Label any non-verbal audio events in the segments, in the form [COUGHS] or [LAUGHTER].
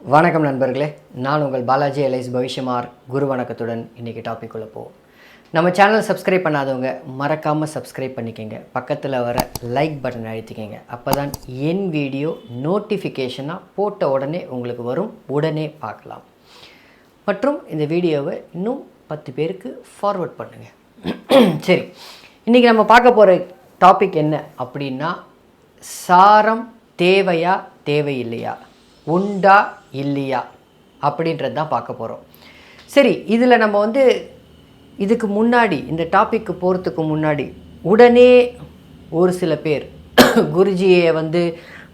வணக்கம் நண்பர்களே. நான் உங்கள் பாலாஜி எலைஸ் பவிஷ்யமார் குரு வணக்கத்துடன் இன்றைக்கி டாபிக் உள்ள போவோம். நம்ம சேனல் சப்ஸ்கிரைப் பண்ணாதவங்க மறக்காமல் சப்ஸ்கிரைப் பண்ணிக்கோங்க. பக்கத்தில் வர லைக் பட்டன் அழுத்திக்கங்க. அப்போ தான் என் வீடியோ நோட்டிஃபிகேஷனாக போட்ட உடனே உங்களுக்கு வரும். உடனே பார்க்கலாம். மற்றும் இந்த வீடியோவை இன்னும் பத்து பேருக்கு ஃபார்வர்ட் பண்ணுங்கள் [CLEARS THROAT] சரி. இன்றைக்கி நம்ம பார்க்க போகிற டாபிக் என்ன அப்படின்னா சாரம் தேவையா தேவையில்லையா? உண்டா இல்லையா அப்படின்றது தான் பார்க்க போகிறோம் சரி இதில் நம்ம வந்து இதுக்கு முன்னாடி இந்த டாப்பிக்கு போகிறதுக்கு முன்னாடி உடனே ஒரு சில பேர் [COUGHS] குருஜியை வந்து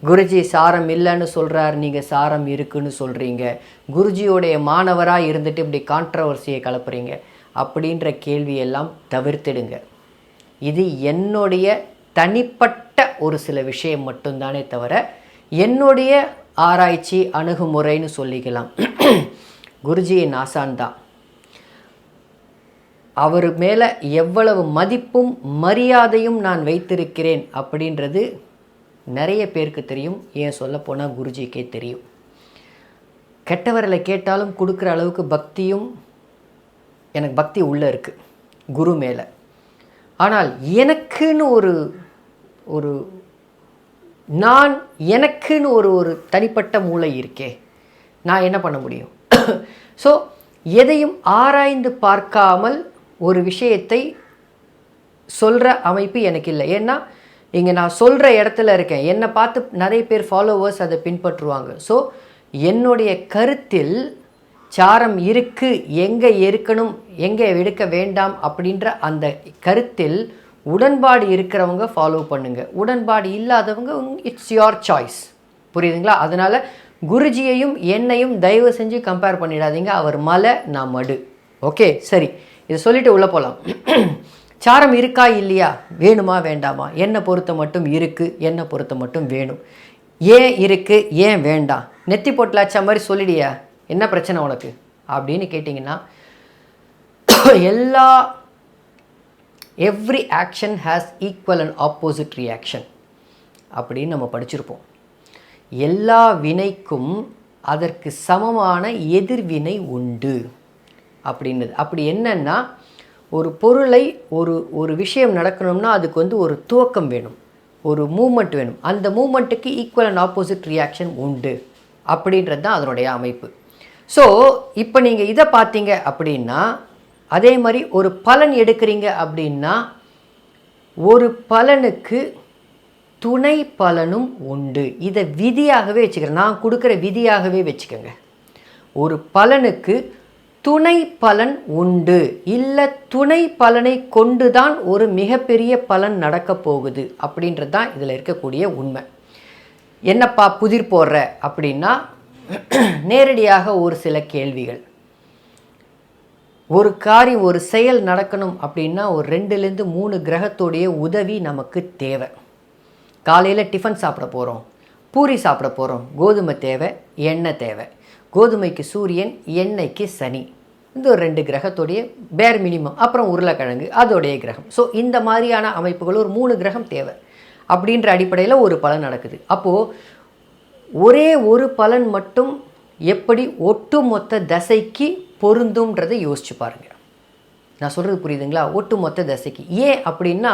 குருஜி சாரம் இல்லைன்னு சொல்கிறார் நீங்கள் சாரம் இருக்குன்னு சொல்கிறீங்க குருஜியோடைய மாணவராக இருந்துட்டு இப்படி கான்ட்ரவர்சியை கலப்புறீங்க அப்படின்ற கேள்வியெல்லாம் தவிர்த்திடுங்க. இது என்னுடைய தனிப்பட்ட ஒரு சில விஷயம் மட்டும்தானே தவிர என்னுடைய ஆராய்ச்சி அணுகுமுறைன்னு சொல்லிக்கலாம். குருஜியின் ஆசான் தான் அவர் மேலே எவ்வளவு மதிப்பும் மரியாதையும் நான் வைத்திருக்கிறேன் அப்படின்றது நிறைய பேருக்கு தெரியும். ஏன் சொல்லப்போனால் குருஜிக்கே தெரியும். கெட்டவர்களை கேட்டாலும் கொடுக்குற அளவுக்கு பக்தியும் எனக்கு பக்தி உள்ளே இருக்குது குரு மேலே. ஆனால் எனக்குன்னு ஒரு ஒரு நான் எனக்குன்னு ஒரு ஒரு தனிப்பட்ட மூளை இருக்கே. நான் என்ன பண்ண முடியும்? [COUGHS] ஸோ எதையும் ஆராய்ந்து பார்க்காமல் ஒரு விஷயத்தை சொல்கிற அமைப்பு எனக்கு இல்லை. ஏன்னா இங்கே நான் சொல்கிற இடத்துல இருக்கேன். என்னை பார்த்து நிறைய பேர் ஃபாலோவர்ஸ் அதை பின்பற்றுவாங்க. ஸோ என்னுடைய கருத்தில் சாரம் இருக்குது எங்கே இருக்கணும்? எங்கே எடுக்க வேண்டாம்? அப்படின்ற அந்த கருத்தில் உடன்பாடு இருக்கிறவங்க ஃபாலோ பண்ணுங்க. உடன்பாடு இல்லாதவங்க இட்ஸ் யோர் சாய்ஸ் புரியுதுங்களா? அதனால் குருஜியையும் என்னையும் தயவு செஞ்சு கம்பேர் பண்ணிடாதீங்க. அவர் மலை நான் மடு. ஓகே சரி. இதை சொல்லிட்டு உள்ளே போகலாம் [CLEARS THROAT] சாரம் இருக்கா இல்லையா? வேணுமா வேண்டாமா? என்னை பொறுத்த மட்டும் இருக்குது என்னை பொறுத்த மட்டும் வேணும். ஏன் இருக்குது ஏன் வேண்டாம்? நெத்தி போட்டலாச்சா மாதிரி சொல்லிடியா. என்ன பிரச்சனை உனக்கு? அப்படின்னு கேட்டிங்கன்னா [CLEARS THROAT] எல்லா every action has equal and opposite reaction அப்படின்னு நம்ம படிச்சிருப்போம். எல்லா வினைக்கும் அதற்கு சமமான எதிர்வினை உண்டு. அப்படின்னது. அப்படி என்னன்னா ஒரு பொருளை ஒரு ஒரு விஷயம் நடக்கணும்னா அதுக்கு வந்து ஒரு துவக்கம் வேணும். ஒரு மூமெண்ட் வேணும். அந்த மூமெண்ட்டுக்கு ஈக்குவல் அண்ட் ஆப்போசிட் ரியாக்ஷன் உண்டு. அப்படின்றது தான் அதனுடைய அமைப்பு. ஸோ இப்போ நீங்கள் இதை பார்த்தீங்க அப்படின்னா அதே மாதிரி ஒரு பலன் எடுக்கிறீங்க அப்படின்னா ஒரு பலனுக்கு துணை பலனும் உண்டு. இதை விதியாகவே வச்சுக்கிறேன். நான் கொடுக்குற விதியாகவே வச்சுக்கோங்க. ஒரு பலனுக்கு துணை பலன் உண்டு. இல்லை துணை பலனை கொண்டு தான் ஒரு மிகப்பெரிய பலன் நடக்கப் போகுது அப்படின்றது தான் இதில் இருக்கக்கூடிய உண்மை. என்னப்பா புதிர் போடுற அப்படின்னா நேரடியாக ஒரு சில கேள்விகள். ஒரு காரியம் ஒரு செயல் நடக்கணும் அப்படின்னா ஒரு ரெண்டுலேருந்து மூணு கிரகத்தோடைய உதவி நமக்கு தேவை. காலையில் டிஃபன் சாப்பிட போகிறோம் பூரி சாப்பிட போகிறோம் கோதுமை தேவை எண்ணெய் தேவை. கோதுமைக்கு சூரியன் எண்ணெய்க்கு சனி. இந்த ஒரு ரெண்டு கிரகத்துடைய பேர் மினிமம் அப்புறம் உருளைக்கிழங்கு அதோடைய கிரகம். ஸோ இந்த மாதிரியான அமைப்புகள் ஒரு மூணு கிரகம் தேவை. அப்படின்ற அடிப்படையில் ஒரு பலன் நடக்குது. அப்போது ஒரே ஒரு பலன் மட்டும் எப்படி ஒட்டுமொத்த தசைக்கு பொருந்தும்ன்றதை யோசிச்சு பாருங்க. நான் சொல்கிறது புரியுதுங்களா? ஒட்டுமொத்த தசைக்கு. ஏன் அப்படின்னா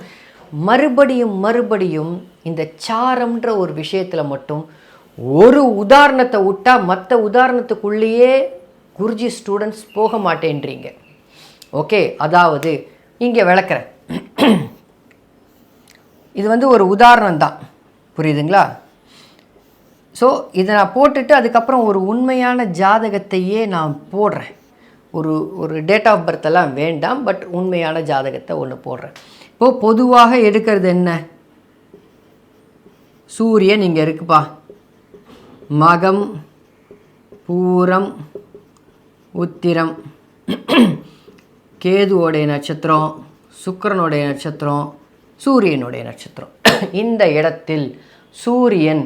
[CLEARS THROAT] மறுபடியும் மறுபடியும் இந்த சாரம்ன்ற ஒரு விஷயத்தில் மட்டும் ஒரு உதாரணத்தை விட்டால் மற்ற உதாரணத்துக்குள்ளேயே குருஜி ஸ்டூடெண்ட்ஸ் போக மாட்டேன்றீங்க. ஓகே அதாவது இங்கே விளக்குறேன். [CLEARS THROAT] இது வந்து ஒரு உதாரணம் தான் புரியுதுங்களா? ஸோ இதை நான் போட்டுட்டு அதுக்கப்புறம் ஒரு உண்மையான ஜாதகத்தையே நான் போடுறேன். ஒரு ஒரு டேட் ஆஃப் பர்த் எல்லாம் வேண்டாம் பட் உண்மையான ஜாதகத்தை ஒன்று போடுறேன். இப்போது பொதுவாக எடுக்கிறது என்ன? சூரியன் இங்கே இருக்குப்பா. மகம் பூரம் உத்திரம் கேதுவோடைய நட்சத்திரம் சுக்கரனுடைய நட்சத்திரம் சூரியனுடைய நட்சத்திரம். இந்த இடத்தில் சூரியன்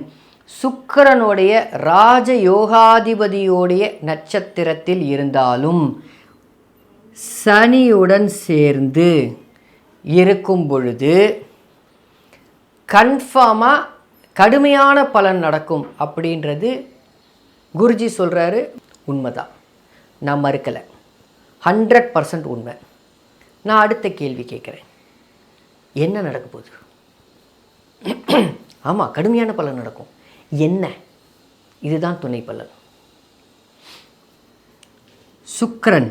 சுக்கிரனுடைய ராஜயோகாதிபதியோடைய நட்சத்திரத்தில் இருந்தாலும் சனியுடன் சேர்ந்து இருக்கும் பொழுது கன்ஃபார்மாக கடுமையான பலன் நடக்கும் அப்படின்றது குருஜி சொல்கிறாரு உண்மைதான். நான் மறுக்கலை. ஹண்ட்ரட் பர்சன்ட் உண்மை. நான் அடுத்த கேள்வி கேட்குறேன். என்ன நடக்க போகுது? ஆமாம் கடுமையான பலன் நடக்கும். என்ன? இதுதான் துணை பலன். சுக்கரன்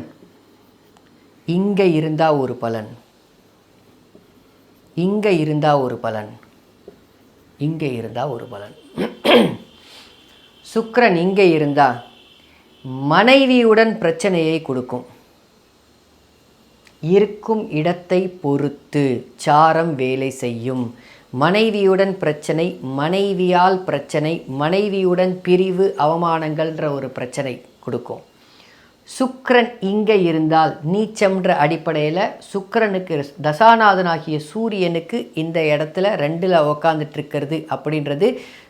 இங்கே இருந்தால் ஒரு பலன். இங்கே இருந்தால் ஒரு பலன். இங்கே இருந்தால் ஒரு பலன். சுக்கரன் இங்கே இருந்தால் மனைவியுடன் பிரச்சனையை கொடுக்கும். இருக்கும் இடத்தை பொறுத்து சாரம் வேலை செய்யும். மனைவியுடன் பிரச்சனை மனைவியால் பிரச்சனை மனைவியுடன் பிரிவு அவமானங்கள்ன்ற ஒரு பிரச்சனை கொடுக்கும். சுக்ரன் இங்கே இருந்தால் நீச்சம்ன்ற அடிப்படையில் சுக்ரனுக்கு தசாநாதனாகிய சூரியனுக்கு இந்த இடத்துல ரெண்டில் உக்காந்துட்டு இருக்கிறது அப்படின்றது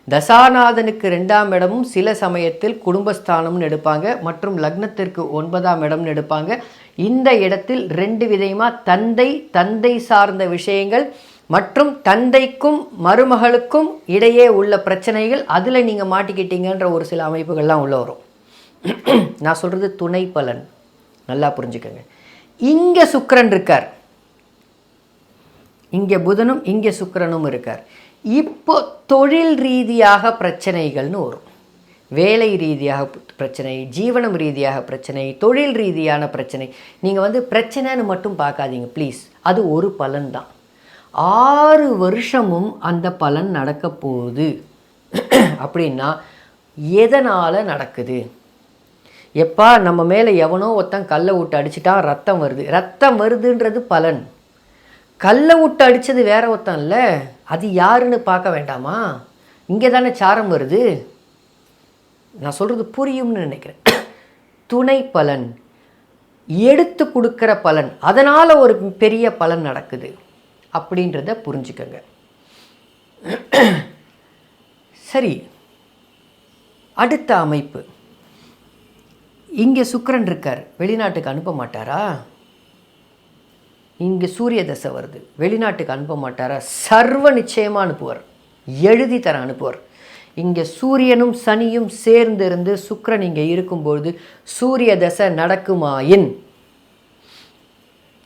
தசாநாதனுக்கு ரெண்டாம் இடமும் சில சமயத்தில் குடும்பஸ்தானம்னு எடுப்பாங்க மற்றும் லக்னத்திற்கு ஒன்பதாம் இடம்னு எடுப்பாங்க. இந்த இடத்தில் ரெண்டு விதமாக தந்தை தந்தை சார்ந்த விஷயங்கள் மற்றும் தந்தைக்கும் மருமகளுக்கும் இடையே உள்ள பிரச்சனைகள் அதில் நீங்கள் மாட்டிக்கிட்டீங்கன்ற ஒரு சில அமைப்புகள்லாம் உள்ள வரும். நான் சொல்கிறது துணை பலன். நல்லா புரிஞ்சுக்கோங்க. இங்கே சுக்கரன் இருக்கார். இங்கே புதனும் இங்கே சுக்கரனும் இருக்கார். இப்போ தொழில் ரீதியாக பிரச்சனைகள்னு வரும். வேலை ரீதியாக பிரச்சனை ஜீவனம் ரீதியாக பிரச்சனை தொழில் ரீதியான பிரச்சனை. நீங்கள் வந்து பிரச்சனைன்னு மட்டும் பார்க்காதீங்க ப்ளீஸ் அது ஒரு பலன் தான். ஆறு வருஷமும் அந்த பலன் நடக்க போகுது. அப்படின்னா எதனால் நடக்குது? எப்பா நம்ம மேலே எவனோ ஒருத்தன் கல்லை விட்டு அடிச்சிட்டான் ரத்தம் வருது. ரத்தம் வருதுன்றது பலன். கல்லை விட்டு அடித்தது வேற ஒருத்தன் இல்லை. அது யாருன்னு பார்க்க வேண்டாமா? இங்கே தானே சாரம் வருது. நான் சொல்கிறது புரியும்னு நினைக்கிறேன். துணை பலன். எடுத்து கொடுக்குற பலன். அதனால் ஒரு பெரிய பலன் நடக்குது. அப்படின்றத புரிஞ்சுக்கோங்க. சரி. அடுத்த அமைப்பு. இங்கே சுக்கரன் இருக்கார். வெளிநாட்டுக்கு அனுப்ப மாட்டாரா? இங்கே சூரிய தசை வருது. வெளிநாட்டுக்கு அனுப்ப மாட்டாரா? சர்வ நிச்சயமாக அனுப்புவார். எழுதி தர அனுப்புவார். இங்கே சூரியனும் சனியும் சேர்ந்து இருந்து சுக்கரன் இங்கே இருக்கும்பொழுது சூரிய தசை நடக்குமாயின்.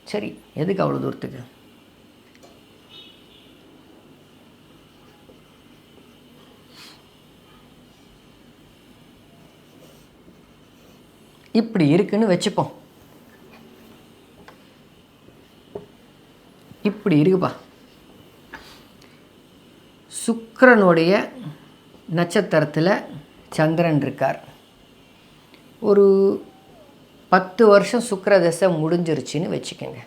சரி எதுக்கு அவ்வளோ தூரத்துக்கு? இப்படி இருக்குன்னு வச்சுப்போம் இப்படி இருக்குப்பா. சுக்கரனுடைய நட்சத்திரத்தில் சந்திரன் இருக்கார். ஒரு பத்து வருஷம் சுக்கர தசை முடிஞ்சிருச்சுன்னு வச்சுக்கோங்க.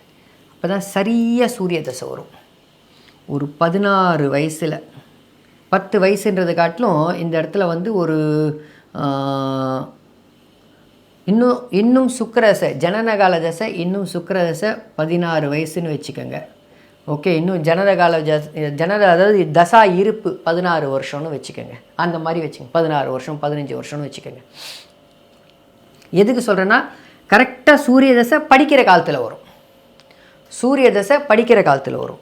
அப்போ தான் சரியாக சூரிய தசை வரும். ஒரு பதினாறு வயசில். பத்து வயசுன்றது காட்டிலும் இந்த இடத்துல வந்து ஒரு இன்னும் இன்னும் சுக்கிரதசை ஜனனகால தசை இன்னும் சுக்கரதசை பதினாறு வயசுன்னு வச்சுக்கோங்க. ஓகே இன்னும் ஜனனகால ஜஸ் ஜனன அதாவது தசா இருப்பு பதினாறு வருஷம்னு வச்சுக்கோங்க. அந்த மாதிரி வச்சுக்கோங்க. பதினாறு வருஷம் பதினஞ்சு வருஷம்னு வச்சுக்கோங்க. எதுக்கு சொல்கிறேன்னா கரெக்டாக சூரிய தசை படிக்கிற காலத்தில் வரும். சூரிய தசை படிக்கிற காலத்தில் வரும்.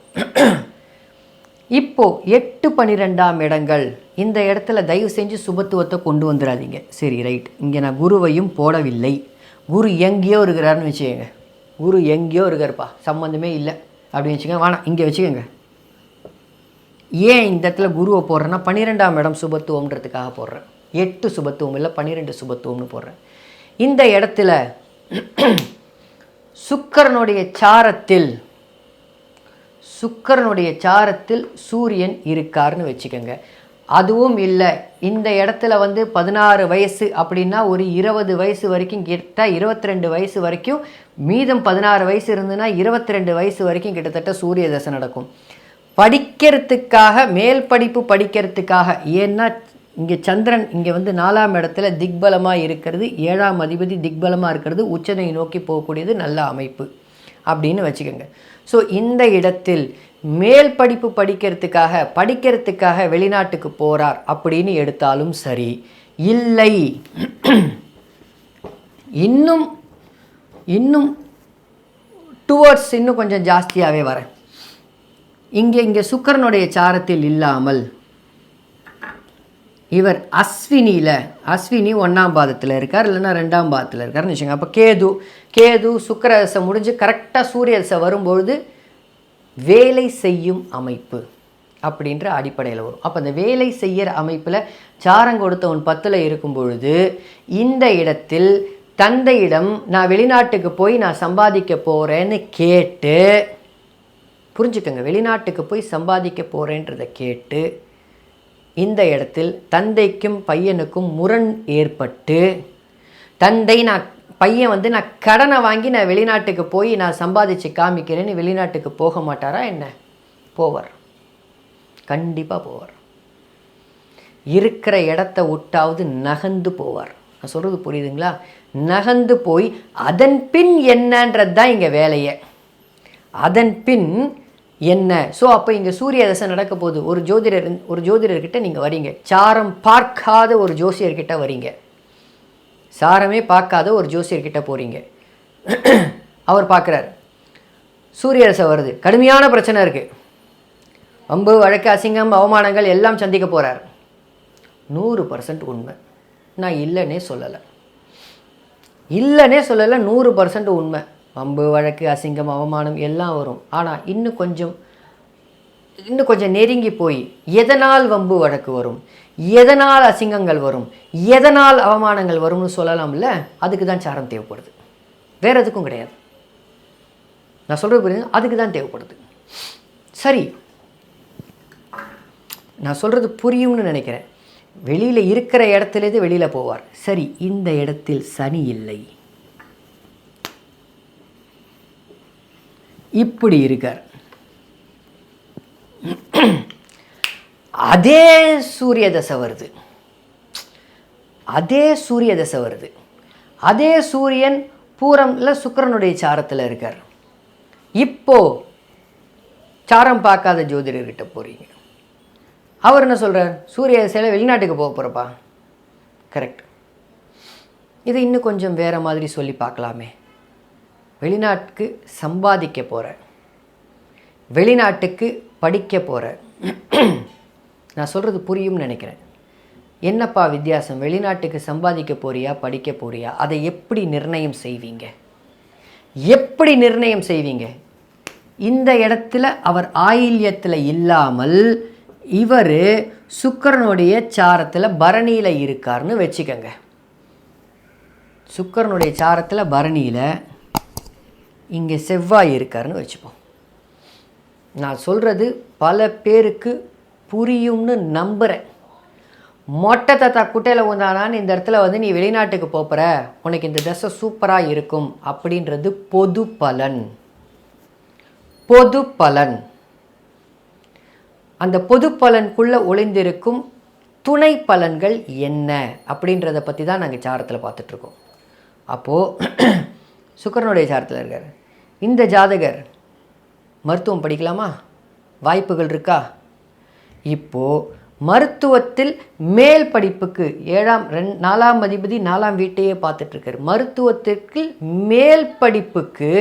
இப்போ எட்டு பன்னிரெண்டாம் இடங்கள். இந்த இடத்துல தயவு செஞ்சு சுபத்துவத்தை கொண்டு வந்துடாதீங்க சரி ரைட் இங்கே நான் குருவையும் போடவில்லை. குரு எங்கேயோ இருக்கிறாருன்னு வச்சுக்கோங்க. குரு எங்கேயோ இருக்காருப்பா. சம்மந்தமே இல்லை. அப்படின்னு வச்சுக்கோங்க. வேணாம் இங்கே வச்சுக்கோங்க. ஏன் இந்த இடத்துல குருவை போடுறேன்னா பன்னிரெண்டாம் இடம் சுபத்துவம்ன்றதுக்காக போடுறேன். எட்டு சுபத்துவம் இல்லை பன்னிரெண்டு சுபத்துவம்னு போடுறேன். இந்த இடத்துல [CLEARS THROAT] சுக்கரனுடைய சாரத்தில் சுக்கரனுடைய சாரத்தில் சூரியன் இருக்காருன்னு வச்சுக்கோங்க. அதுவும் இல்லை இந்த இடத்துல வந்து பதினாறு வயசு அப்படின்னா ஒரு இருபது வயசு வரைக்கும் கிட்ட இருபத்தி ரெண்டு வயசு வரைக்கும் மீதம் பதினாறு வயசு இருந்ததுன்னா இருபத்தி ரெண்டு வயசு வரைக்கும் கிட்டத்தட்ட சூரிய தசை நடக்கும். படிக்கிறதுக்காக மேல் படிப்பு படிக்கிறதுக்காக ஏன்னா இங்கே சந்திரன் இங்கே வந்து நாலாம் இடத்துல திக்பலமாக இருக்கிறது ஏழாம் அதிபதி திக்பலமாக இருக்கிறது உச்சனை நோக்கி போகக்கூடியது நல்ல அமைப்பு அப்படின்னு வச்சுக்கோங்க. ஸோ இந்த இடத்தில் மேல் படிப்பு படிக்கிறதுக்காக படிக்கிறதுக்காக வெளிநாட்டுக்கு போகிறார் அப்படின்னு எடுத்தாலும் சரி இல்லை. இன்னும் இன்னும் டுவர்ட்ஸ் இன்னும் கொஞ்சம் ஜாஸ்தியாகவே வரேன். இங்கே இங்கே சுக்கரனுடைய சாரத்தில் இல்லாமல் இவர் அஸ்வினியில் அஸ்வினி ஒன்றாம் பாதத்தில் இருக்கார் இல்லைன்னா ரெண்டாம் பாதத்தில் இருக்காருன்னு வச்சுங்க அப்போ கேது கேது சுக்கரதசை முடிஞ்சு கரெக்டாக சூரியதசை வரும்பொழுது வேலை செய்யும் அமைப்பு அப்படின்ற அடிப்படையில் வரும். அப்போ அந்த வேலை செய்கிற அமைப்பில் சாரம் கொடுத்தவன் பத்தில் இருக்கும் பொழுது இந்த இடத்தில் தந்தையிடம் நான் வெளிநாட்டுக்கு போய் நான் சம்பாதிக்க போகிறேன்னு கேட்டு புரிஞ்சுக்கோங்க வெளிநாட்டுக்கு போய் சம்பாதிக்க போகிறேன்றதை கேட்டு இந்த இடத்தில் தந்தைக்கும் பையனுக்கும் முரண் ஏற்பட்டு தந்தை நான் பையன் வந்து நான் கடனை வாங்கி நான் வெளிநாட்டுக்கு போய் நான் சம்பாதிச்சு காமிக்கிறேன்னு வெளிநாட்டுக்கு போக மாட்டாரா என்ன? போவார். கண்டிப்பாக போவார். இருக்கிற இடத்த விட்டாவது நகர்ந்து போவார். நான் சொல்கிறது புரியுதுங்களா? நகர்ந்து போய் அதன் பின் என்னன்றது தான் இங்கே வேலையை. அதன் பின் என்ன? ஸோ அப்போ இங்கே சூரிய தசை நடக்க போகுது ஒரு ஜோதிடர் ஒரு ஜோதிடர்கிட்ட நீங்கள் வரீங்க. சாரம் பார்க்காத ஒரு ஜோசியர்கிட்ட வரீங்க. சாரமே பார்க்காத ஒரு ஜோசியர்கிட்ட போகிறீங்க அவர் பார்க்குறாரு. சூரிய தசை வருது. கடுமையான பிரச்சனை இருக்குது வம்பு வழக்கு அசிங்கம் அவமானங்கள் எல்லாம் சந்திக்க போகிறார் நூறு பர்சன்ட் உண்மை. நான் இல்லைன்னே சொல்லலை. இல்லைன்னே சொல்லலை நூறு பர்சன்ட் உண்மை. வம்பு வழக்கு அசிங்கம் அவமானம் எல்லாம் வரும். ஆனால் இன்னும் கொஞ்சம் இன்னும் கொஞ்சம் நெருங்கி போய் எதனால் வம்பு வழக்கு வரும்? எதனால் அசிங்கங்கள் வரும்? எதனால் அவமானங்கள் வரும்னு சொல்லலாம்ல? அதுக்கு தான் சாரம் தேவைப்படுது. வேற எதுக்கும் கிடையாது. நான் சொல்கிறது புரியுது? அதுக்கு தான் தேவைப்படுது. சரி. நான் சொல்கிறது புரியும்னு நினைக்கிறேன். வெளியில் இருக்கிற இடத்துலேருந்து வெளியில் போவார். சரி இந்த இடத்தில் சனி இல்லை. இப்படி இருக்கார். அதே சூரிய தசை வருது. அதே சூரிய தசை வருது. அதே சூரியன் பூரம்ல சுக்கிரனுடைய சாரத்தில் இருக்கார். இப்போ சாரம் பார்க்காத ஜோதிடர்கிட்ட போறீங்க. அவர் என்ன சொல்கிறார் சூரிய சில வெளிநாட்டுக்கு போக போகிறப்பா கரெக்ட் இதை இன்னும் கொஞ்சம் வேறு மாதிரி சொல்லி பார்க்கலாமே. வெளிநாட்டுக்கு சம்பாதிக்க போகிறேன் வெளிநாட்டுக்கு படிக்க போகிறேன் நான் சொல்கிறது புரியும்னு நினைக்கிறேன். என்னப்பா வித்தியாசம்? வெளிநாட்டுக்கு சம்பாதிக்க போறியா படிக்க போறியா? அதை எப்படி நிர்ணயம் செய்வீங்க? எப்படி நிர்ணயம் செய்வீங்க? இந்த இடத்துல அவர் ஆயில்யத்தில் இல்லாமல் இவர் சுக்கரனுடைய சாரத்தில் பரணியில் இருக்காருன்னு வச்சுக்கோங்க. சுக்கரனுடைய சாரத்தில் பரணியில் இங்கே செவ்வாய் இருக்காருன்னு வச்சுப்போம். நான் சொல்கிறது பல பேருக்கு புரியும்னு நம்புகிறேன் மொட்டை தத்தா குட்டையில் உந்தானான்னு இந்த இடத்துல வந்து நீ வெளிநாட்டுக்கு போகிற உனக்கு இந்த தசை சூப்பராக இருக்கும் அப்படின்றது பொது பலன். பொது பலன். அந்த பொது பலனுக்குள்ளே ஒளிந்திருக்கும் துணை பலன்கள் என்ன அப்படின்றத பற்றி தான் நாங்கள் சாரத்தில் பார்த்துட்ருக்கோம் அப்போது [CLEARS THROAT] சுக்கரனுடைய சாரத்தில் இருக்கார். இந்த ஜாதகர் மருத்துவம் படிக்கலாமா? வாய்ப்புகள் இருக்கா? இப்போது மருத்துவத்தில் மேல் படிப்புக்கு ஏழாம் ரெண் நாலாம் அதிபதி நாலாம் வீட்டையே பார்த்துட்ருக்காரு. மருத்துவத்திற்கு மேல் படிப்புக்கு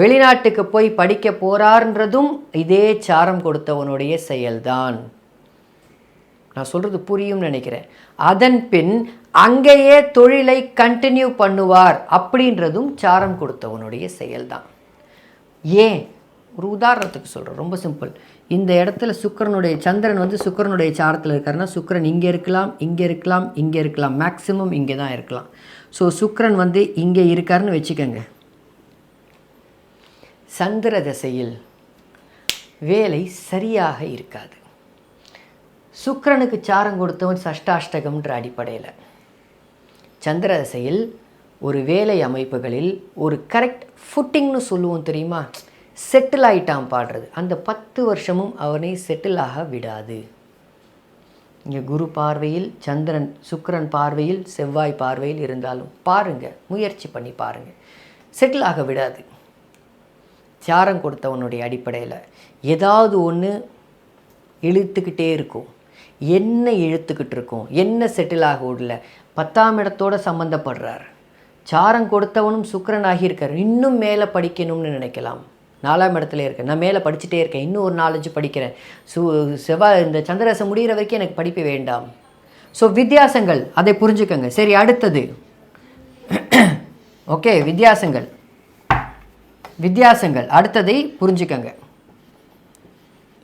வெளிநாட்டுக்கு போய் படிக்க போகிறார்ன்றதும் இதே சாரம் கொடுத்தவனுடைய செயல்தான். நான் சொல்கிறது புரியும்னு நினைக்கிறேன். அதன் பின் அங்கேயே தொழிலை கண்டினியூ பண்ணுவார் அப்படின்றதும் சாரம் கொடுத்தவனுடைய செயல்தான். ஏன் ஒரு உதாரணத்துக்கு சொல்கிறேன் ரொம்ப சிம்பிள் இந்த இடத்துல சுக்கரனுடைய சந்திரன் வந்து சுக்கரனுடைய சாரத்தில் இருக்காருன்னா சுக்கரன் இங்கே இருக்கலாம் இங்கே இருக்கலாம் இங்கே இருக்கலாம். மேக்ஸிமம் இங்கே தான் இருக்கலாம். ஸோ சுக்கரன் வந்து இங்கே இருக்காருன்னு வச்சுக்கோங்க. சந்திர தசையில் வேலை சரியாக இருக்காது. சுக்கரனுக்கு சாரம் கொடுத்தவன் சஷ்டாஷ்டகம்ன்ற அடிப்படையில். சந்திர தசையில் ஒரு வேலை அமைப்புகளில் ஒரு கரெக்ட் ஃபுட்டிங்னு சொல்லுவோம் தெரியுமா? செட்டில் ஆகிட்டான் பாடுறது. அந்த பத்து வருஷமும் அவனை செட்டில் ஆக விடாது. இங்கே குரு பார்வையில் சந்திரன் சுக்கரன் பார்வையில் செவ்வாய் பார்வையில் இருந்தாலும் பாருங்கள் முயற்சி பண்ணி பாருங்கள் செட்டில் ஆக விடாது. சாரம் கொடுத்தவனுடைய அடிப்படையில் ஏதாவது ஒன்று இழுத்துக்கிட்டே இருக்கும். என்ன இழுத்துக்கிட்டு இருக்கும்? என்ன செட்டில் ஆக விடல? பத்தாம் இடத்தோட சம்மந்தப்படுறார் சாரம் கொடுத்தவனும் சுக்கிரன் ஆகியிருக்கார். இன்னும் மேலே படிக்கணும்னு நினைக்கலாம். நாலாம் இடத்துல இருக்கேன். நான் மேலே படிச்சுட்டே இருக்கேன். இன்னும் ஒரு நாலஞ்சு படிக்கிறேன். சு செவ்வாய் இந்த சந்திரரசம் முடிகிற வரைக்கும் எனக்கு படிப்பு வேண்டாம். ஸோ வித்தியாசங்கள். அதை புரிஞ்சுக்கோங்க. சரி அடுத்தது. [CLEARS THROAT] ஓகே வித்தியாசங்கள். வித்தியாசங்கள். அடுத்ததை புரிஞ்சுக்கோங்க.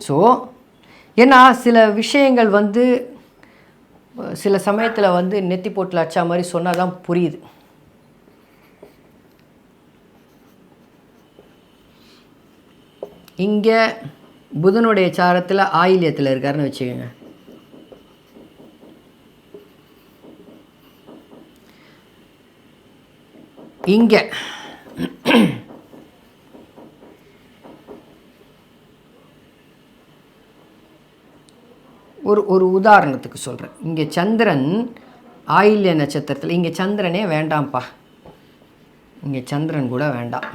ஸோ ஏன்னா சில விஷயங்கள் வந்து சில சமயத்தில் வந்து நெத்தி போட்டில் அச்சா மாதிரி சொன்னால் தான் புரியுது. இங்கே புதனுடைய சாரத்தில் ஆயில்யத்தில் இருக்காருன்னு வச்சுக்கோங்க. இங்கே. ஒரு ஒரு உதாரணத்துக்கு சொல்கிறேன் இங்கே சந்திரன் ஆயில்ய நட்சத்திரத்தில் இங்கே சந்திரனே வேண்டாம்ப்பா. இங்கே சந்திரன் கூட வேண்டாம்.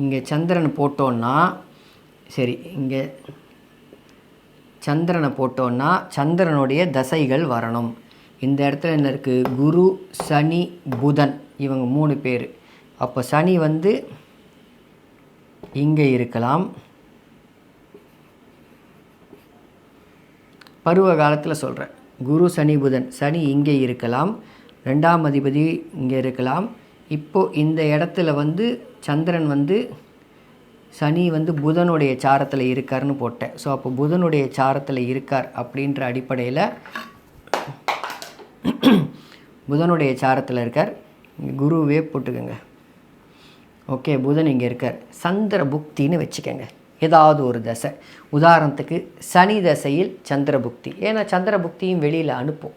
இங்கே சந்திரனை போட்டோன்னா சரி இங்கே சந்திரனை போட்டோன்னா சந்திரனுடைய தசைகள் வரணும். இந்த இடத்துல என்ன இருக்குது குரு சனி புதன் இவங்க மூணு பேர். அப்போ சனி வந்து இங்கே இருக்கலாம். பருவ காலத்தில் சொல்கிறேன் குரு சனி புதன் சனி இங்கே இருக்கலாம். ரெண்டாம் அதிபதி இங்கே இருக்கலாம். இப்போது இந்த இடத்துல வந்து சந்திரன் வந்து சனி வந்து புதனுடைய சாரத்தில் இருக்காருன்னு போட்டேன். ஸோ அப்போ புதனுடைய சாரத்தில் இருக்கார் அப்படின்ற அடிப்படையில் புதனுடைய சாரத்தில் இருக்கார். குருவே போட்டுக்கோங்க. ஓகே புதன் இங்கே இருக்கார். சந்திர புக்தின்னு வச்சுக்கோங்க. ஏதாவது ஒரு தசை. உதாரணத்துக்கு சனி தசையில் சந்திர புக்தி. ஏன்னா சந்திர புக்தியும் வெளியில் அனுப்பும்.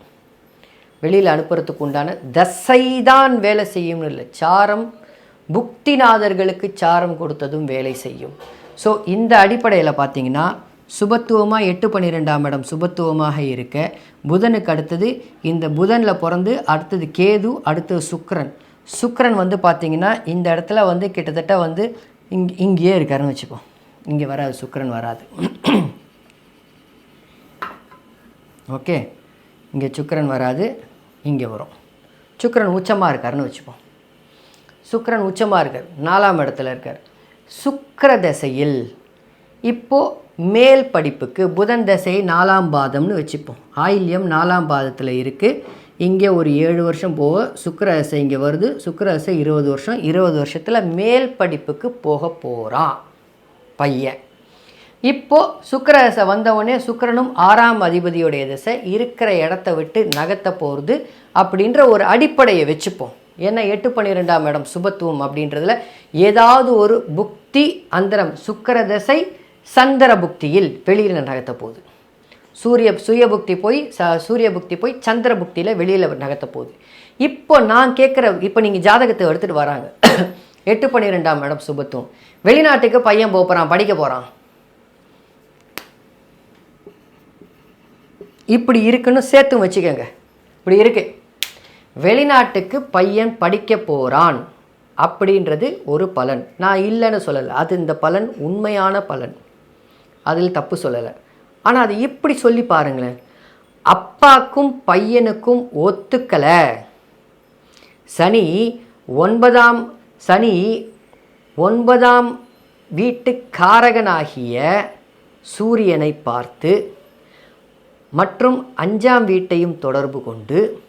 வெளியில் அனுப்புறதுக்கு உண்டான தசை தான் வேலை செய்யும்னு இல்லை. சாரம் புக்திநாதர்களுக்கு சாரம் கொடுத்ததும் வேலை செய்யும். ஸோ இந்த அடிப்படையில் பார்த்தீங்கன்னா சுபத்துவமாக எட்டு பன்னிரெண்டாம் இடம் சுபத்துவமாக இருக்க புதனுக்கு அடுத்தது இந்த புதனில் பிறந்து அடுத்தது கேது அடுத்தது சுக்கரன். சுக்கரன் வந்து பார்த்தீங்கன்னா இந்த இடத்துல வந்து கிட்டத்தட்ட வந்து இங் இங்கேயே இருக்காருன்னு வச்சுப்போம் இங்கே வராது சுக்கரன் வராது. ஓகே இங்கே சுக்கரன் வராது இங்கே வரும். சுக்கரன் உச்சமாக இருக்காருன்னு வச்சுப்போம் சுக்கரன் உச்சமாக இருக்கார் நாலாம் இடத்துல இருக்கார். சுக்கர தசையில் இப்போது மேல் படிப்புக்கு புதன் தசை நாலாம் பாதம்னு வச்சுப்போம். ஆயில்யம் நாலாம் பாதத்தில் இருக்குது இங்கே ஒரு ஏழு வருஷம் போக சுக்கர தசை இங்கே வருது. சுக்கர தசை இருபது வருஷம் இருபது வருஷத்தில் மேல் படிப்புக்கு போக போகிறான் பையன். இப்போது சுக்கர தசை வந்தவுடனே சுக்கரனும் ஆறாம் அதிபதியுடைய தசை இருக்கிற இடத்த விட்டு நகர்த்த போகிறது அப்படின்ற ஒரு அடிப்படையை வச்சுப்போம். ஏன்னா எட்டு பன்னிரெண்டாம் இடம் சுபத்துவம் அப்படின்றதுல ஏதாவது ஒரு புக்தி அந்தரம் சுக்கிர தசை சந்திர புக்தியில் வெளியில் நகர்த்த போகுது. சூரிய சுய புக்தி போய் ச சூரிய புக்தி போய் சந்திர புக்தியில் வெளியில் நகர்த்த போகுது. இப்போ நான் கேட்குற இப்போ நீங்கள் ஜாதகத்தை எடுத்துகிட்டு வராங்க. [CLEARS THROAT] எட்டு பன்னிரெண்டாம் இடம் சுபத்துவம். வெளிநாட்டுக்கு பையன் போக போகிறான் படிக்க போகிறான் இப்படி இருக்குன்னு சேர்த்து வச்சுக்கோங்க. இப்படி இருக்கு. வெளிநாட்டுக்கு பையன் படிக்க போகிறான் அப்படின்றது ஒரு பலன். நான் இல்லைன்னு சொல்லலை. அது இந்த பலன் உண்மையான பலன். அதில் தப்பு சொல்லலை. ஆனால் அது இப்படி சொல்லி பாருங்களேன். அப்பாக்கும் பையனுக்கும் ஒத்துக்கலை. சனி ஒன்பதாம் சனி ஒன்பதாம் வீட்டுக்காரகனாகிய சூரியனை பார்த்து மற்றும் அஞ்சாம் வீட்டையும் தொடர்பு கொண்டு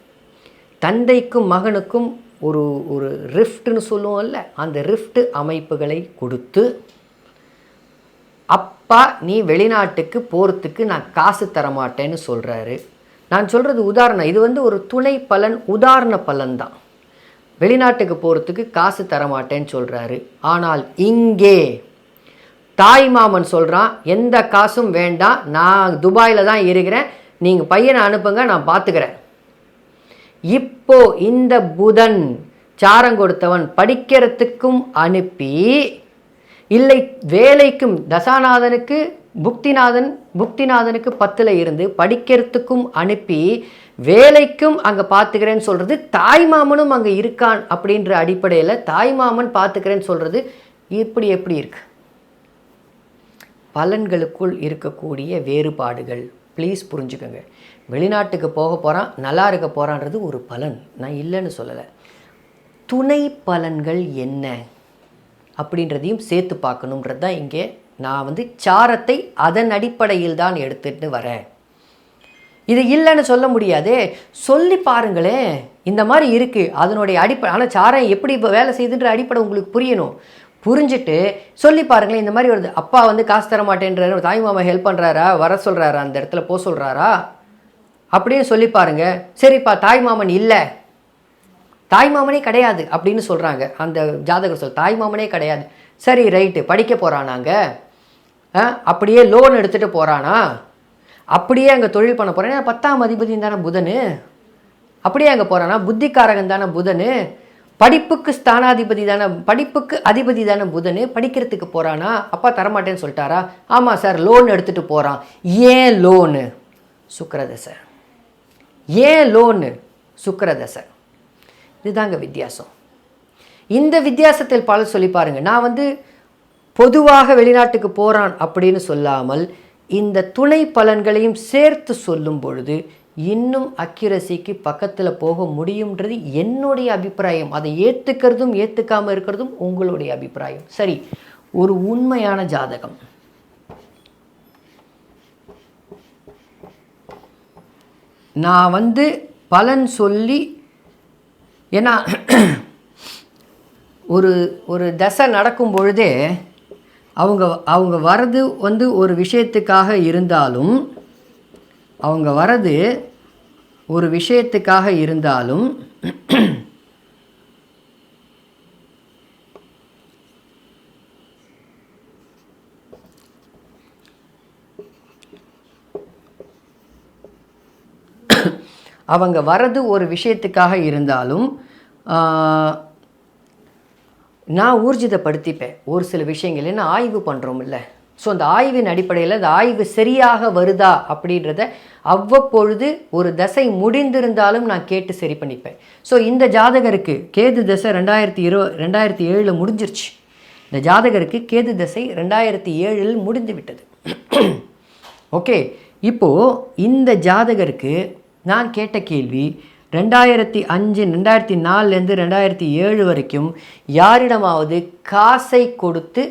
தந்தைக்கும் மகனுக்கும் ஒரு ஒரு ரிஃப்ட்னு சொல்லுவோம்ல அந்த ரிஃப்ட் அமைப்புகளை கொடுத்து அப்பா நீ வெளிநாட்டுக்கு போகிறதுக்கு நான் காசு தரமாட்டேன்னு சொல்கிறாரு நான் சொல்கிறது உதாரணம். இது வந்து ஒரு துணை பலன் உதாரண பலன் தான் வெளிநாட்டுக்கு போகிறதுக்கு காசு தரமாட்டேன்னு சொல்கிறாரு ஆனால் இங்கே தாய் மாமன் சொல்கிறான் எந்த காசும் வேண்டாம் நான் துபாயில் தான் இருக்கிறேன். நீங்கள் பையனை அனுப்புங்க நான் பார்த்துக்கிறேன் இப்போ இந்த புதன் சாரம் கொடுத்தவன் படிக்கிறதுக்கும் அனுப்பி இல்லை வேலைக்கும் தசாநாதனுக்கு புக்திநாதன் புக்திநாதனுக்கு பத்தில் இருந்து படிக்கிறதுக்கும் அனுப்பி வேலைக்கும் அங்கே பார்த்துக்கிறேன்னு சொல்கிறது தாய்மாமனும் அங்கே இருக்கான் அப்படின்ற அடிப்படையில் தாய்மாமன் பார்த்துக்கிறேன்னு சொல்கிறது இப்படி எப்படி இருக்கு? பலன்களுக்குள் இருக்கக்கூடிய வேறுபாடுகள். ப்ளீஸ் புரிஞ்சுக்கோங்க. வெளிநாட்டுக்கு போக போகிறான் நல்லா இருக்க போகிறான்றது ஒரு பலன். நான் இல்லைன்னு சொல்லலை. துணை பலன்கள் என்ன அப்படின்றதையும் சேர்த்து பார்க்கணுன்றது தான் இங்கே நான் வந்து சாரத்தை அதன் அடிப்படையில் தான் எடுத்துட்டு வரேன். இது இல்லைன்னு சொல்ல முடியாதே. சொல்லி பாருங்களேன். இந்த மாதிரி இருக்குது அதனுடைய அடிப்படை ஆனால் சாரம் எப்படி இப்போ வேலை செய்யுதுன்ற அடிப்படை உங்களுக்கு புரியணும். புரிஞ்சுட்டு சொல்லி பாருங்களேன். இந்த மாதிரி வருது அப்பா வந்து காசு தர மாட்டேன்றாரு தாய் மாமா ஹெல்ப் பண்ணுறாரா வர சொல்கிறாரா அந்த இடத்துல போக சொல்கிறாரா அப்படின்னு சொல்லி பாருங்க. சரிப்பா தாய் மாமன் இல்லை. தாய் மாமனே கிடையாது அப்படின்னு சொல்கிறாங்க அந்த ஜாதகர் சொல் தாய் மாமனே கிடையாது. சரி ரைட்டு படிக்க போகிறானாங்க அப்படியே லோன் எடுத்துகிட்டு போகிறானா அப்படியே அங்கே தொழில் பண்ண போகிறேன் பத்தாம் அதிபதி தானே புதனு. அப்படியே அங்கே போகிறானா புத்திக்காரகன் தானே புதனு. படிப்புக்கு ஸ்தானாதிபதி தானே படிப்புக்கு அதிபதி தானே புதனு. படிக்கிறதுக்கு போகிறானா அப்பா தரமாட்டேன்னு சொல்லிட்டாரா? ஆமாம் சார் லோன் எடுத்துகிட்டு போகிறான் ஏன் லோனு சுக்கரதசை. ஏன் லோனு சுக்கரதசை? இதுதாங்க வித்தியாசம். இந்த வித்தியாசத்தில் பல சொல்லி பாருங்க. நான் வந்து பொதுவாக வெளிநாட்டுக்கு போகிறான் அப்படின்னு சொல்லாமல் இந்த துணை பலன்களையும் சேர்த்து சொல்லும் பொழுது இன்னும் அக்யூரசிக்கு பக்கத்தில் போக முடியுன்றது என்னுடைய அபிப்பிராயம். அதை ஏற்றுக்கிறதும் ஏற்றுக்காமல் இருக்கிறதும் உங்களுடைய அபிப்பிராயம். சரி ஒரு உண்மையான ஜாதகம். நான் வந்து பலன் சொல்லி ஏன்னா ஒரு ஒரு தசை நடக்கும் பொழுதே அவங்க அவங்க வர்றது வந்து ஒரு விஷயத்துக்காக இருந்தாலும் அவங்க வர்றது ஒரு விஷயத்துக்காக இருந்தாலும் அவங்க வர்றது ஒரு விஷயத்துக்காக இருந்தாலும் நான் ஊர்ஜிதப்படுத்திப்பேன் ஒரு சில விஷயங்கள். என்ன ஆய்வு பண்ணுறோம்ல ஸோ அந்த ஆய்வின் அடிப்படையில் அந்த ஆய்வு சரியாக வருதா அப்படின்றத அவ்வப்பொழுது ஒரு தசை முடிந்திருந்தாலும் நான் கேட்டு சரி பண்ணிப்பேன். ஸோ இந்த ஜாதகருக்கு கேது தசை ரெண்டாயிரத்தி இரு ரெண்டாயிரத்தி ஏழில் முடிஞ்சிருச்சு. இந்த ஜாதகருக்கு கேது தசை ரெண்டாயிரத்தி ஏழில் முடிந்து விட்டது ஓகே [CLEARS THROAT] இப்போது இந்த ஜாதகருக்கு நான் கேட்ட கேள்வி ரெண்டாயிரத்தி அஞ்சு ரெண்டாயிரத்தி நாலுலேருந்து ரெண்டாயிரத்தி ஏழு வரைக்கும் யாரிடமாவது காசை கொடுத்து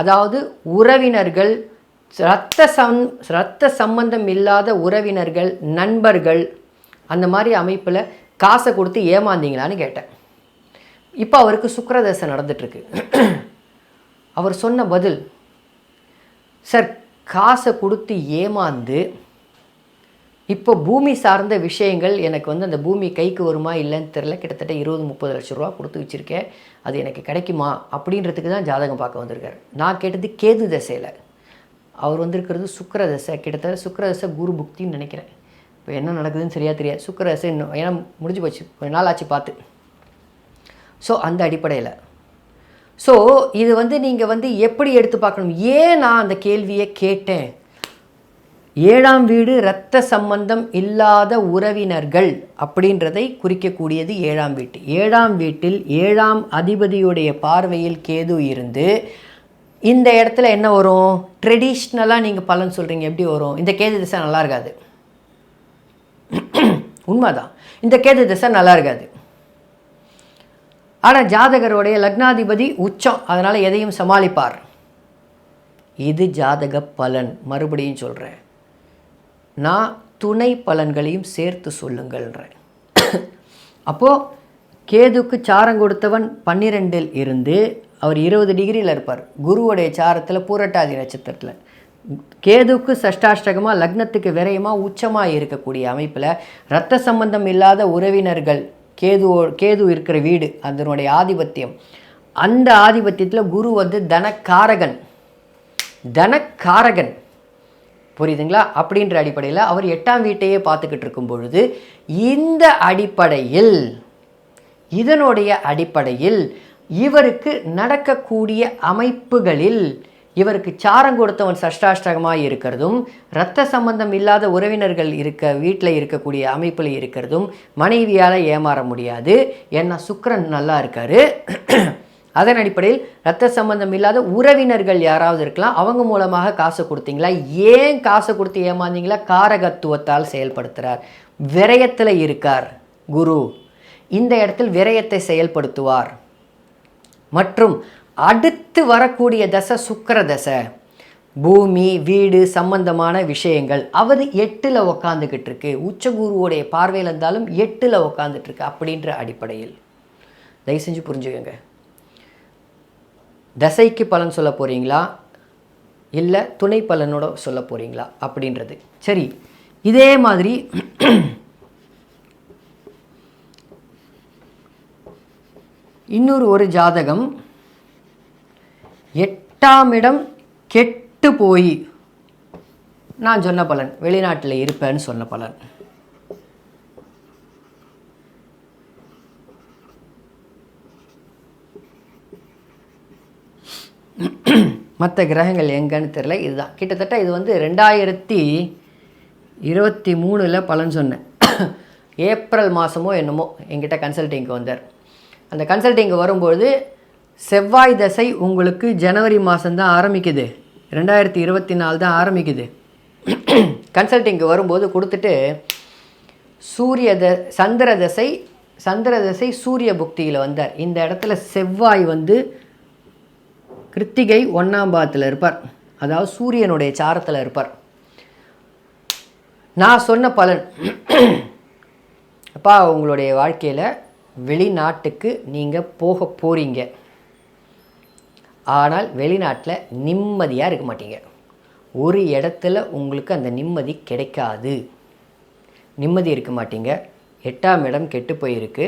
அதாவது உறவினர்கள் இரத்த சம் இரத்த சம்பந்தம் இல்லாத உறவினர்கள் நண்பர்கள் அந்த மாதிரி அமைப்பில் காசை கொடுத்து ஏமாந்தீங்களான்னு கேட்டேன். இப்போ அவருக்கு சுக்கரதசை நடந்துட்டுருக்கு. அவர் சொன்ன பதில் சார் காசை கொடுத்து ஏமாந்து இப்போ பூமி சார்ந்த விஷயங்கள் எனக்கு வந்து அந்த பூமி கைக்கு வருமா இல்லைன்னு தெரில கிட்டத்தட்ட இருபது முப்பது லட்ச ரூபா கொடுத்து வச்சுருக்கேன். அது எனக்கு கிடைக்குமா அப்படின்றதுக்கு தான் ஜாதகம் பார்க்க வந்திருக்காரு. நான் கேட்டது கேது தசையில். அவர் வந்திருக்கிறது சுக்கர தசை. கிட்டத்தட்ட சுக்கர தசை குரு புக்தின்னு நினைக்கிறேன். இப்போ என்ன நடக்குதுன்னு சரியாக தெரியாது. சுக்கர தசை இன்னும் ஏன்னா முடிஞ்சு போச்சு. கொஞ்ச நாள் ஆச்சு பார்த்து. ஸோ அந்த அடிப்படையில். ஸோ இது வந்து நீங்கள் வந்து எப்படி எடுத்து பார்க்கணும்? ஏன் நான் அந்த கேள்வியை கேட்டேன்? ஏழாம் வீடு இரத்த சம்பந்தம் இல்லாத உறவினர்கள் அப்படின்றதை குறிக்கக்கூடியது ஏழாம் வீட்டு. ஏழாம் வீட்டில் ஏழாம் அதிபதியுடைய பார்வையில் கேது இருந்து இந்த இடத்துல என்ன வரும்? ட்ரெடிஷ்னலாக நீங்கள் பலன் சொல்கிறீங்க எப்படி வரும்? இந்த கேது திசை நல்லா இருக்காது. [CLEARS THROAT] உண்மைதான். இந்த கேது திசை நல்லா இருக்காது. ஆனால் ஜாதகருடைய லக்னாதிபதி உச்சம். அதனால் எதையும் சமாளிப்பார். இது ஜாதக பலன். மறுபடியும் சொல்கிறேன் நான் துணை பலன்களையும் சேர்த்து சொல்லுங்கள்ன்றேன் அப்போது கேதுக்கு சாரம் கொடுத்தவன் பன்னிரெண்டில் இருந்து அவர் இருபது டிகிரியில் இருப்பார். குருவுடைய சாரத்தில் பூரட்டாதி நட்சத்திரத்தில். கேதுக்கு சஷ்டாஷ்டகமாக லக்னத்துக்கு விரயமாக உச்சமாக இருக்கக்கூடிய அமைப்பில் இரத்த சம்பந்தம் இல்லாத உறவினர்கள் கேதுவோ கேது இருக்கிற வீடு அதனுடைய ஆதிபத்தியம். அந்த ஆதிபத்தியத்தில் குரு வந்து தனக்காரகன். தனக்காரகன். புரியுதுங்களா? அப்படின்ற அடிப்படையில் அவர் எட்டாம் வீட்டையே பார்த்துக்கிட்டு இருக்கும் பொழுது இந்த அடிப்படையில் இதனுடைய அடிப்படையில் இவருக்கு நடக்கக்கூடிய அமைப்புகளில் இவருக்கு சாரம் கொடுத்தவன் சஷ்டாஷ்டகமாக இருக்கிறதும் இரத்த சம்பந்தம் இல்லாத உறவினர்கள் இருக்க வீட்டில் இருக்கக்கூடிய அமைப்பில் இருக்கிறதும் மனைவியால் ஏமாற முடியாது. ஏன்னா சுக்கரன் நல்லா இருக்கார். அதன் அடிப்படையில் ரத்த சம்பந்தம் இல்லாத உறவினர்கள் யாராவது இருக்கலாம். அவங்க மூலமாக காசு கொடுத்தீங்களா? ஏன் காசை கொடுத்து ஏமாந்தீங்களா? காரகத்துவத்தால் செயல்படுத்துகிறார் விரயத்தில் இருக்கார் குரு. இந்த இடத்தில் விரயத்தை செயல்படுத்துவார். மற்றும் அடுத்து வரக்கூடிய தசை சுக்கர தசை. பூமி வீடு சம்பந்தமான விஷயங்கள். அவர் எட்டில் உக்காந்துக்கிட்டு இருக்கு. உச்சகுருவோடைய பார்வையில் இருந்தாலும் எட்டில் உக்காந்துட்டு இருக்கு அப்படின்ற அடிப்படையில். தயவு செஞ்சு புரிஞ்சுக்கோங்க. தசைக்கு பலன் சொல்ல போகிறீங்களா இல்லை துணை பலனோட சொல்ல போகிறீங்களா அப்படின்றது. சரி இதே மாதிரி இன்னொரு ஒரு ஜாதகம் எட்டாம் இடம் கெட்டு போய் நான் சொன்ன பலன் வெளிநாட்டில் இருப்பேன்னு சொன்ன பலன். மற்ற கிரகங்கள் எங்கன்னு தெரில இதுதான். கிட்டத்தட்ட இது வந்து ரெண்டாயிரத்தி இருபத்தி மூணில் பலன் சொன்னேன். [COUGHS] ஏப்ரல் மாதமோ என்னமோ எங்கிட்ட கன்சல்டிங்க்கு வந்தார். அந்த கன்சல்டிங்கு வரும்பொழுது செவ்வாய் தசை உங்களுக்கு ஜனவரி மாதம்தான் ஆரம்பிக்குது. ரெண்டாயிரத்தி இருபத்தி நாலு தான் ஆரம்பிக்குது [COUGHS] கன்சல்டிங்கு வரும்போது கொடுத்துட்டு சூரிய த சந்திர தசை சந்திர தசை சூரிய புக்தியில் வந்தார். இந்த இடத்துல செவ்வாய் வந்து கிருத்திகை ஒன்றாம் பாதத்தில் இருப்பார். அதாவது சூரியனுடைய சாரத்தில் இருப்பார். நான் சொன்ன பலன். அப்பா உங்களுடைய வாழ்க்கையில் வெளிநாட்டுக்கு நீங்கள் போக போகிறீங்க ஆனால் வெளிநாட்டில் நிம்மதியாக இருக்க மாட்டீங்க. ஒரு இடத்துல உங்களுக்கு அந்த நிம்மதி கிடைக்காது. நிம்மதி இருக்க மாட்டீங்க. எட்டாம் இடம் கெட்டு போயிருக்கு.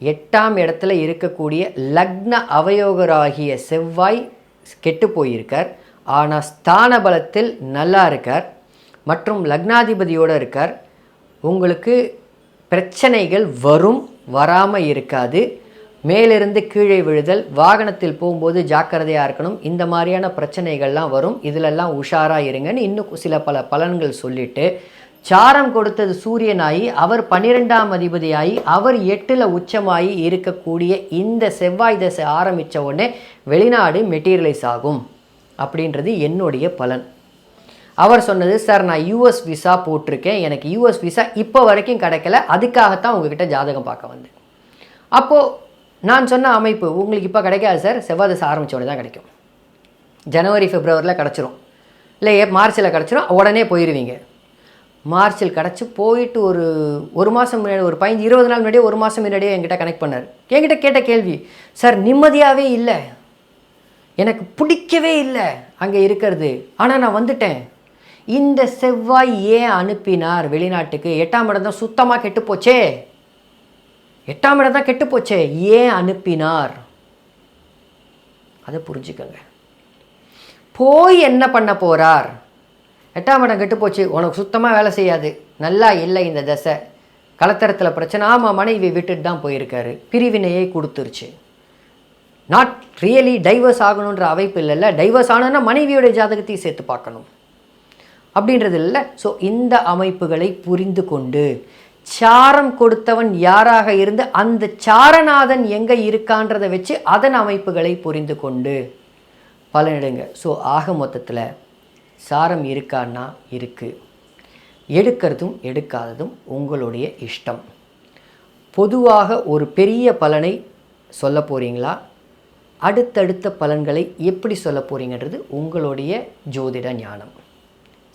எட்டாம் இடத்துல இருக்கக்கூடிய லக்ன அவயோகராகிய செவ்வாய் கெட்டு போயிருக்கார். ஆனால் ஸ்தான பலத்தில் நல்லா இருக்கார். மற்றும் லக்னாதிபதியோடு இருக்கார். உங்களுக்கு பிரச்சனைகள் வரும் வராமல் இருக்காது. மேலிருந்து கீழே விழுதல் வாகனத்தில் போகும்போது ஜாக்கிரதையாக இருக்கணும். இந்த மாதிரியான பிரச்சனைகள்லாம் வரும். இதிலெல்லாம் உஷாராக இருங்கன்னு இன்னும் சில பல பலன்கள் சொல்லிட்டு சாரம் கொடுத்தது சூரியனாகி அவர் பன்னிரெண்டாம் அதிபதியாகி அவர் எட்டில் உச்சமாகி இருக்கக்கூடிய இந்த செவ்வாய் தசை ஆரம்பித்த உடனே வெளிநாடு மெட்டீரியலைஸ் ஆகும். அப்படின்றது என்னுடைய பலன். அவர் சொன்னது சார் நான் யூஎஸ் விசா போட்டிருக்கேன். எனக்கு யூஎஸ் விசா இப்போ வரைக்கும் கிடைக்கல. அதுக்காகத்தான் உங்ககிட்ட ஜாதகம் பார்க்க வந்தேன். அப்போது நான் சொன்ன அமைப்பு உங்களுக்கு இப்போ கிடைக்காது சார். செவ்வாய் தசை ஆரம்பித்த உடனே தான் கிடைக்கும். ஜனவரி பிப்ரவரியில் கிடச்சிரும். இல்லை மார்ச்சில் கிடச்சிரும். உடனே போயிடுவீங்க மார்ச்சில் கிடச்சி போயிட்டு ஒரு ஒரு மாதம் முன்னாடி ஒரு பதினஞ்சு இருபது நாள் முன்னாடியே ஒரு மாதம் முன்னாடியே என்கிட்ட கனெக்ட் பண்ணார். என்கிட்ட கேட்ட கேள்வி சார் நிம்மதியாகவே இல்லை. எனக்கு பிடிக்கவே இல்லை அங்கே இருக்கிறது. ஆனால் நான் வந்துட்டேன். இந்த செவ்வாய் ஏன் அனுப்பினார் வெளிநாட்டுக்கு? எட்டாம் இடம் தான் சுத்தமாக கெட்டு போச்சே. எட்டாம் இடம் தான் கெட்டு போச்சே. ஏன் அனுப்பினார்? அதை புரிஞ்சுக்கோங்க. போய் என்ன பண்ண போகிறார் எட்டாம் இடம் கெட்டுப்போச்சு. உனக்கு சுத்தமாக வேலை செய்யாது. நல்லா இல்லை இந்த தசை. கலத்தரத்தில் பிரச்சனை. ஆமாம் மனைவி விட்டுட்டு தான் போயிருக்காரு. பிரிவினையை கொடுத்துருச்சு. நாட் ரியலி டைவர்ஸ் ஆகணுன்ற அமைப்பு இல்லைல்ல. டைவர்ஸ் ஆனோன்னா மனைவியோடைய ஜாதகத்தையும் சேர்த்து பார்க்கணும். அப்படின்றது இல்லை. ஸோ இந்த அமைப்புகளை புரிந்து கொண்டு சாரம் கொடுத்தவன் யாராக இருந்து அந்த சாரநாதன் எங்கே இருக்கான்றதை வச்சு அதன் அமைப்புகளை புரிந்து கொண்டு பலனிடுங்க ஸோ ஆக மொத்தத்தில் சாரம் இருக்கான்னா இருக்குது எடுக்கிறதும் எடுக்காததும் உங்களுடைய இஷ்டம். பொதுவாக ஒரு பெரிய பலனை சொல்ல போகிறீங்களா அடுத்தடுத்த பலன்களை எப்படி சொல்ல போகிறீங்கன்றது உங்களுடைய ஜோதிட ஞானம்.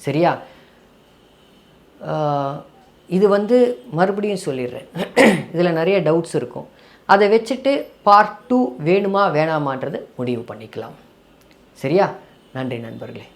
சரியா? இது வந்து மறுபடியும் சொல்லிடுறேன். இதில் நிறைய டவுட்ஸ் இருக்கும். அதை வச்சுட்டு பார்ட் டூ வேணுமா வேணாமான்றது முடிவு பண்ணிக்கலாம். சரியா? நன்றி நண்பர்களே.